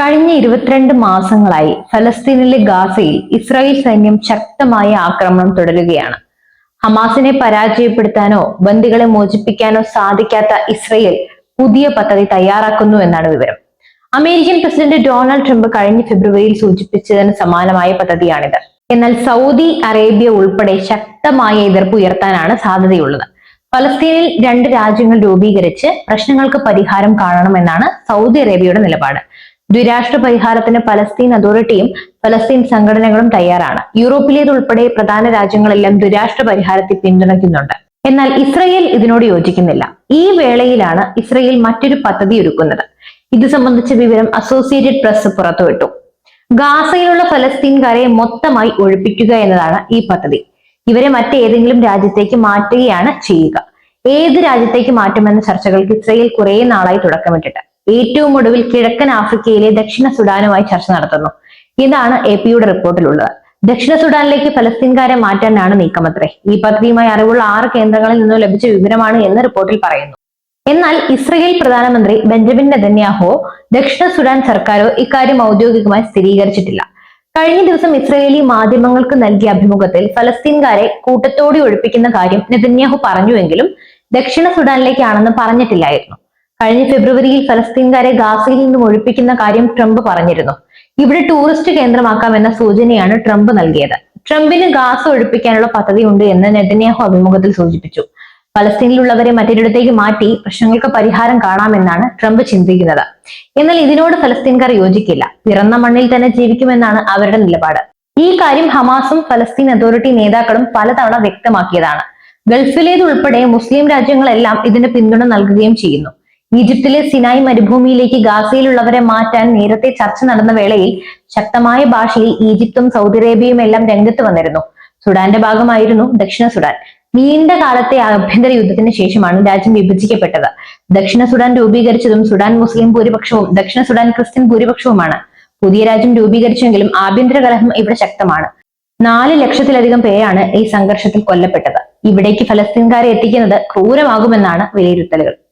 കഴിഞ്ഞ ഇരുപത്തിരണ്ട് മാസങ്ങളായി ഫലസ്തീനിലെ ഗാസയിൽ ഇസ്രായേൽ സൈന്യം ശക്തമായ ആക്രമണം തുടരുകയാണ്. ഹമാസിനെ പരാജയപ്പെടുത്താനോ ബന്ദികളെ മോചിപ്പിക്കാനോ സാധിക്കാത്ത ഇസ്രയേൽ പുതിയ പദ്ധതി തയ്യാറാക്കുന്നു എന്നാണ് വിവരം. അമേരിക്കൻ പ്രസിഡന്റ് ഡൊണാൾഡ് ട്രംപ് കഴിഞ്ഞ ഫെബ്രുവരിയിൽ സൂചിപ്പിച്ചതിന് സമാനമായ പദ്ധതിയാണിത്. എന്നാൽ സൗദി അറേബ്യ ഉൾപ്പെടെ ശക്തമായ എതിർപ്പ് ഉയർത്താനാണ് സാധ്യതയുള്ളത്. ഫലസ്തീനിൽ രണ്ട് രാജ്യങ്ങൾ രൂപീകരിച്ച് പ്രശ്നങ്ങൾക്ക് പരിഹാരം കാണണമെന്നാണ് സൗദി അറേബ്യയുടെ നിലപാട്. ദ്വിരാഷ്ട്ര പരിഹാരത്തിന് പലസ്തീൻ അതോറിറ്റിയും പലസ്തീൻ സംഘടനകളും തയ്യാറാണ്. യൂറോപ്പിലേതുൾപ്പെടെ പ്രധാന രാജ്യങ്ങളെല്ലാം ദ്വിരാഷ്ട്ര പരിഹാരത്തെ പിന്തുണയ്ക്കുന്നുണ്ട്. എന്നാൽ ഇസ്രയേൽ ഇതിനോട് യോജിക്കുന്നില്ല. ഈ വേളയിലാണ് ഇസ്രയേൽ മറ്റൊരു പദ്ധതി ഒരുക്കുന്നത്. ഇത് സംബന്ധിച്ച വിവരം അസോസിയേറ്റഡ് പ്രസ് പുറത്തുവിട്ടു. ഗാസയിലുള്ള ഫലസ്തീൻകാരെ മൊത്തമായി ഒഴിപ്പിക്കുക എന്നതാണ് ഈ പദ്ധതി. ഇവരെ മറ്റേതെങ്കിലും രാജ്യത്തേക്ക് മാറ്റുകയാണ് ചെയ്യുക. ഏത് രാജ്യത്തേക്ക് മാറ്റുമെന്ന ചർച്ചകൾക്ക് ഇസ്രയേൽ കുറെ നാളായി തുടക്കമിട്ടിട്ട്. ഏറ്റവും ഒടുവിൽ കിഴക്കൻ ആഫ്രിക്കയിലെ ദക്ഷിണ സുഡാനുമായി ചർച്ച നടത്തുന്നു. ഇതാണ് എ പിയുടെ റിപ്പോർട്ടിലുള്ളത്. ദക്ഷിണ സുഡാനിലേക്ക് ഫലസ്തീൻകാരെ മാറ്റാനാണ് നീക്കമത്രേ. ഈ പദ്ധതിയുമായി അറിവുള്ള ആറ് കേന്ദ്രങ്ങളിൽ നിന്നും ലഭിച്ച വിവരമാണ് എന്ന് റിപ്പോർട്ടിൽ പറയുന്നു. എന്നാൽ ഇസ്രയേൽ പ്രധാനമന്ത്രി ബെഞ്ചമിൻ നെതന്യാഹോ ദക്ഷിണ സുഡാൻ സർക്കാരോ ഇക്കാര്യം ഔദ്യോഗികമായി സ്ഥിരീകരിച്ചിട്ടില്ല. കഴിഞ്ഞ ദിവസം ഇസ്രയേലി മാധ്യമങ്ങൾക്ക് നൽകിയ അഭിമുഖത്തിൽ ഫലസ്തീൻകാരെ കൂട്ടത്തോടെ ഒഴിപ്പിക്കുന്ന കാര്യം നെതന്യാഹു പറഞ്ഞുവെങ്കിലും ദക്ഷിണ സുഡാനിലേക്കാണെന്ന് പറഞ്ഞിട്ടില്ലായിരുന്നു. കഴിഞ്ഞ ഫെബ്രുവരിയിൽ ഫലസ്തീൻകാരെ ഗാസയിൽ നിന്നും ഒഴിപ്പിക്കുന്ന കാര്യം ട്രംപ് പറഞ്ഞിരുന്നു. ഇവിടെ ടൂറിസ്റ്റ് കേന്ദ്രമാക്കാമെന്ന സൂചനയാണ് ട്രംപ് നൽകിയത്. ട്രംപിന് ഗാസ ഒഴിപ്പിക്കാനുള്ള പദ്ധതി ഉണ്ട് എന്ന് നെതന്യാഹു അഭിമുഖത്തിൽ സൂചിപ്പിച്ചു. ഫലസ്തീനിലുള്ളവരെ മറ്റൊരിടത്തേക്ക് മാറ്റി പ്രശ്നങ്ങൾക്ക് പരിഹാരം കാണാമെന്നാണ് ട്രംപ് ചിന്തിക്കുന്നത്. എന്നാൽ ഇതിനോട് ഫലസ്തീൻകാർ യോജിക്കില്ല. പിറന്ന മണ്ണിൽ തന്നെ ജീവിക്കുമെന്നാണ് അവരുടെ നിലപാട്. ഈ കാര്യം ഹമാസും ഫലസ്തീൻ അതോറിറ്റി നേതാക്കളും പലതവണ വ്യക്തമാക്കിയതാണ്. ഗൾഫിലേതുൾപ്പെടെ മുസ്ലിം രാജ്യങ്ങളെല്ലാം ഇതിന് പിന്തുണ നൽകുകയും ചെയ്യുന്നു. ഈജിപ്തിലെ സിനായ് മരുഭൂമിയിലേക്ക് ഗാസയിലുള്ളവരെ മാറ്റാൻ നേരത്തെ ചർച്ച നടന്ന വേളയിൽ ശക്തമായ ഭാഷയിൽ ഈജിപ്തും സൗദി അറേബ്യയും എല്ലാം രംഗത്ത് വന്നിരുന്നു. സുഡാന്റെ ഭാഗമായിരുന്നു ദക്ഷിണ സുഡാൻ. നീണ്ട കാലത്തെ ആഭ്യന്തര യുദ്ധത്തിന് ശേഷമാണ് രാജ്യം വിഭജിക്കപ്പെട്ടത്. ദക്ഷിണ സുഡാൻ രൂപീകരിച്ചതും സുഡാൻ മുസ്ലിം ഭൂരിപക്ഷവും ദക്ഷിണ സുഡാൻ ക്രിസ്ത്യൻ ഭൂരിപക്ഷവുമാണ്. പുതിയ രാജ്യം രൂപീകരിച്ചെങ്കിലും ആഭ്യന്തര കലഹം ഇവിടെ ശക്തമാണ്. നാല് ലക്ഷത്തിലധികം പേരാണ് ഈ സംഘർഷത്തിൽ കൊല്ലപ്പെട്ടത്. ഇവിടേക്ക് ഫലസ്തീൻകാരെ എത്തിക്കുന്നത് ക്രൂരമാകുമെന്നാണ് വിലയിരുത്തലുകൾ.